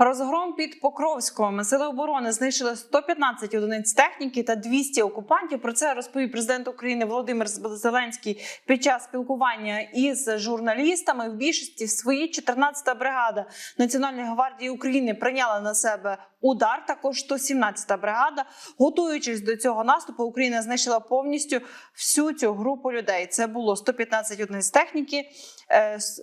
Розгром під Покровськом сили оборони знищили 115 одиниць техніки та 200 окупантів. Про це розповів президент України Володимир Зеленський під час спілкування із журналістами. В більшості свої 14-та бригада Національної гвардії України прийняла на себе удар. Також 117-та бригада. Готуючись до цього наступу, Україна знищила повністю всю цю групу людей. Це було 115 одиниць техніки,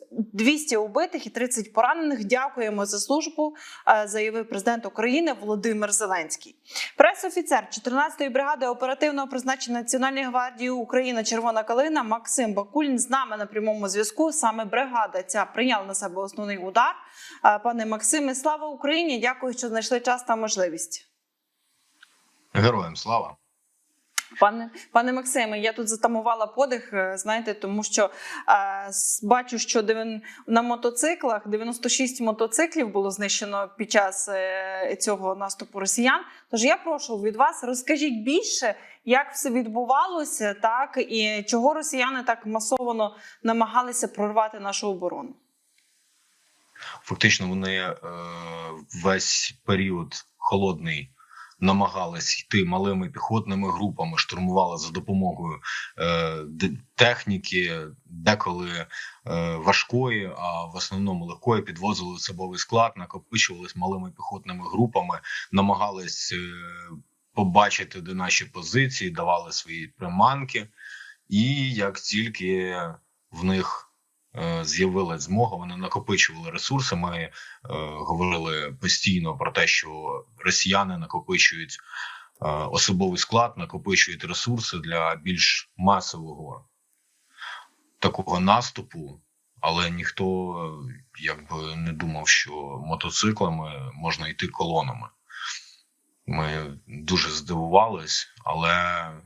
200 убитих і 30 поранених. Дякуємо за службу, е, заявив президент України Володимир Зеленський. Пресофіцер 14-ї бригади оперативного призначення Національної гвардії України Червона калина Максим Бакулін з нами на прямому зв'язку. Саме бригада ця прийняла на себе основний удар. Е, Пане Максиме, слава Україні! Дякую, що знайшли час та можливість. Героям слава. Пане пане Максиме, я тут затамувала подих, е, знаєте, тому що е, бачу, що на мотоциклах 96 мотоциклів було знищено під час е, цього наступу росіян. Тож я прошу від вас, розкажіть більше, як все відбувалося, так і чого росіяни так масово намагалися прорвати нашу оборону. Фактично, вони е, весь період холодний намагались йти малими піхотними групами, штурмували за допомогою е, техніки, деколи е, важкої, а в основному легкої підвозили особовий склад, накопичувались малими піхотними групами, намагались е, побачити, де наші позиції, давали свої приманки, і як тільки в них з'явилась змога, вони накопичували ресурси. Ми е, говорили постійно про те, що росіяни накопичують е, особовий склад, накопичують ресурси для більш масового такого наступу. Але ніхто е, якби не думав, що мотоциклами можна йти колонами. Ми дуже здивувались, але е,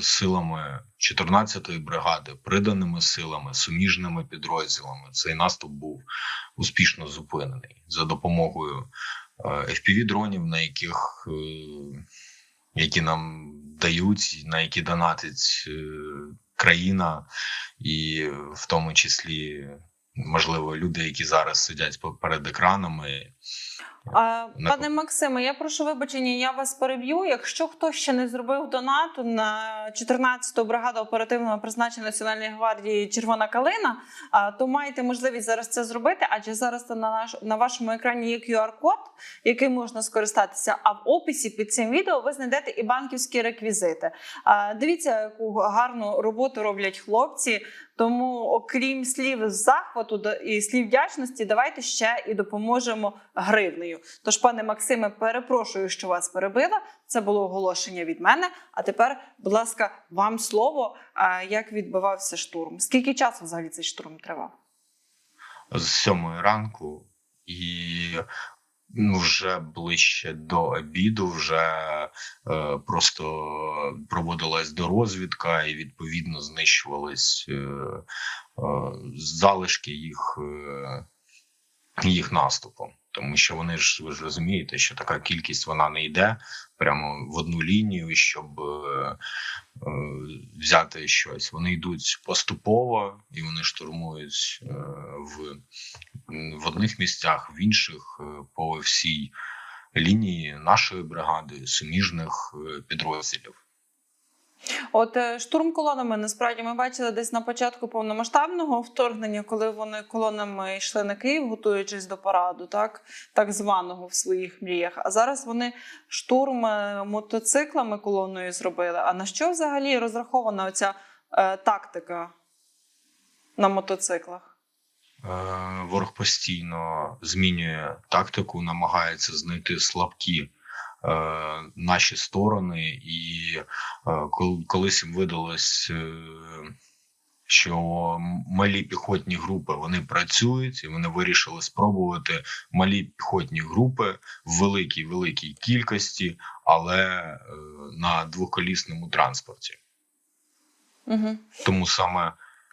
силами 14-ї бригади, приданими силами, суміжними підрозділами, цей наступ був успішно зупинений за допомогою е, FPV-дронів, на яких е, які нам дають, на які донатить е, країна, і в тому числі, можливо, люди, які зараз сидять перед екранами. А, пане Максиме, я прошу вибачення, я вас переб'ю. Якщо хтось ще не зробив донату на 14-ту бригаду оперативного призначення Національної гвардії Червона калина, а, то маєте можливість зараз це зробити, адже зараз на наш на вашому екрані є QR-код, який можна скористатися. А в описі під цим відео ви знайдете і банківські реквізити. А, дивіться, яку гарну роботу роблять хлопці. Тому, окрім слів захвату і слів вдячності, давайте ще і допоможемо гривнею. Тож, пане Максиме, перепрошую, що вас перебила. Це було оголошення від мене. А тепер, будь ласка, вам слово. Як відбувався штурм? Скільки часу взагалі цей штурм тривав? з сьомої ранку, і ну, вже ближче до обіду вже е, просто проводилась дорозвідка, і відповідно знищувались е, е, залишки їх, е, їх наступу. Тому що вони ж ви ж розумієте, що така кількість вона не йде прямо в одну лінію, щоб е, е, взяти щось. Вони йдуть поступово і вони штурмують е, в, в одних місцях, в інших е, по всій лінії нашої бригади, суміжних е, підрозділів. От е, штурм колонами насправді ми бачили десь на початку повномасштабного вторгнення, коли вони колонами йшли на Київ, готуючись до параду, так так званого в своїх мріях. А зараз вони штурм е, мотоциклами колоною зробили. А на що взагалі розрахована оця е, тактика на мотоциклах? Е, Ворог постійно змінює тактику, намагається знайти слабкі наші сторони, і е, колись їм видалось, е, що малі піхотні групи вони працюють, і вони вирішили спробувати малі піхотні групи в великій великій кількості, але е, на двоколісному транспорті. Угу. Тому саме,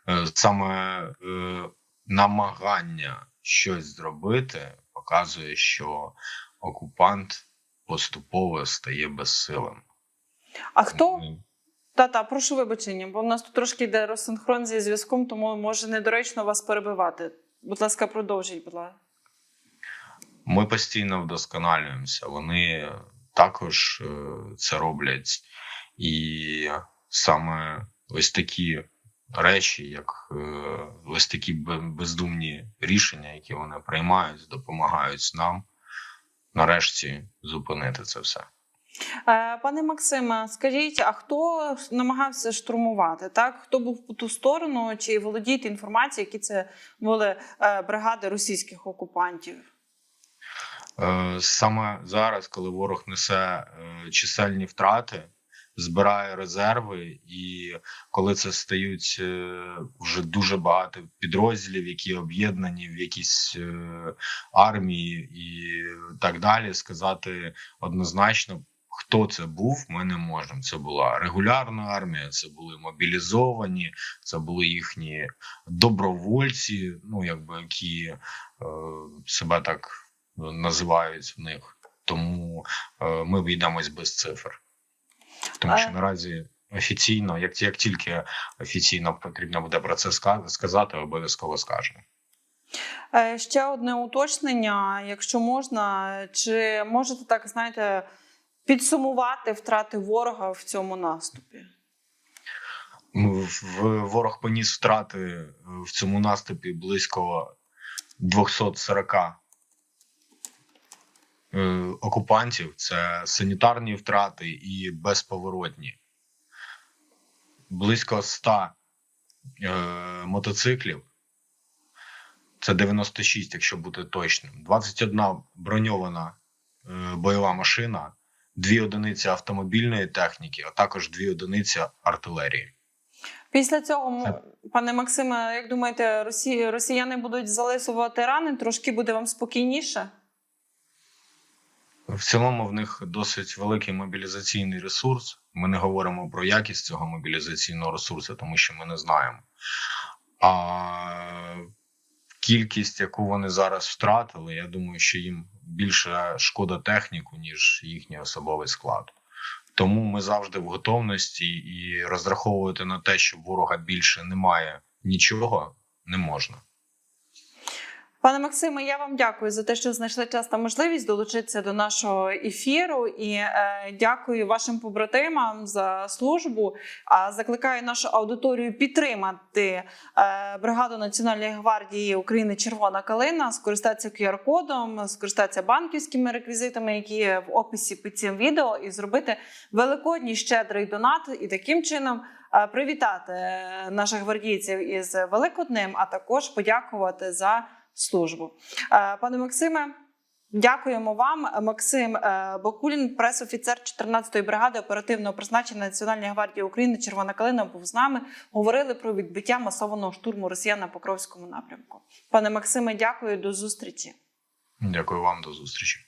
е, саме е, намагання щось зробити показує, що окупант поступово стає безсилим. А хто Та-та, прошу вибачення, бо в нас тут трошки йде розсинхрон зі зв'язком, тому може недоречно вас перебивати. Будь ласка, продовжіть, будь ласка. Ми постійно вдосконалюємося. Вони також е, це роблять. І саме ось такі речі, як е, ось такі бездумні рішення, які вони приймають, допомагають нам нарешті зупинити це все. Е, Пане Максиме, скажіть, а хто намагався штурмувати? Так, хто був по ту сторону? Чи володієте інформацією, які це були е, бригади російських окупантів? Е, Саме зараз, коли ворог несе чисельні втрати, збирає резерви, і коли це стають е, вже дуже багато підрозділів, які об'єднані в якісь е, армії і так далі, сказати однозначно. Хто це був, ми не можемо. Це була регулярна армія, це були мобілізовані, це були їхні добровольці, ну якби які е, себе так називають в них. Тому е, ми обійдемось без цифр. Тому що наразі офіційно, як, як тільки офіційно потрібно буде про це сказати, обов'язково скажемо. Е, Ще одне уточнення, якщо можна, чи можете так знаєте підсумувати втрати ворога в цьому наступі? Ну, ворог поніс втрати е, в цьому наступі близько 240 е, окупантів. Це санітарні втрати і безповоротні. Близько 100 е, мотоциклів. Це 96, якщо бути точним. 21 броньована е, бойова машина, дві одиниці автомобільної техніки, а також дві одиниці артилерії. Після цього, Це- пане Максиме, як думаєте, росіяни будуть залисувати рани? Трошки буде вам спокійніше? В цілому в них досить великий мобілізаційний ресурс. Ми не говоримо про якість цього мобілізаційного ресурсу, тому що ми не знаємо. А кількість, яку вони зараз втратили, я думаю, що їм більше шкода техніку, ніж їхній особовий склад. Тому ми завжди в готовності і розраховувати на те, що ворога більше немає нічого, не можна. Пане Максиме, я вам дякую за те, що знайшли час та можливість долучитися до нашого ефіру. І е, дякую вашим побратимам за службу. А закликаю нашу аудиторію підтримати е, бригаду Національної гвардії України Червона калина, скористатися QR-кодом, скористатися банківськими реквізитами, які є в описі під цим відео, і зробити великодній щедрий донат. І таким чином е, привітати е, наших гвардійців із Великоднем, а також подякувати за службу. Е, Пане Максиме, дякуємо вам. Максим е, Бакулін, пресофіцер 14-ї бригади оперативного призначення Національної гвардії України Червона калина був з нами. Говорили про відбиття масованого штурму росіян на Покровському напрямку. Пане Максиме, дякую, до зустрічі. Дякую вам, до зустрічі.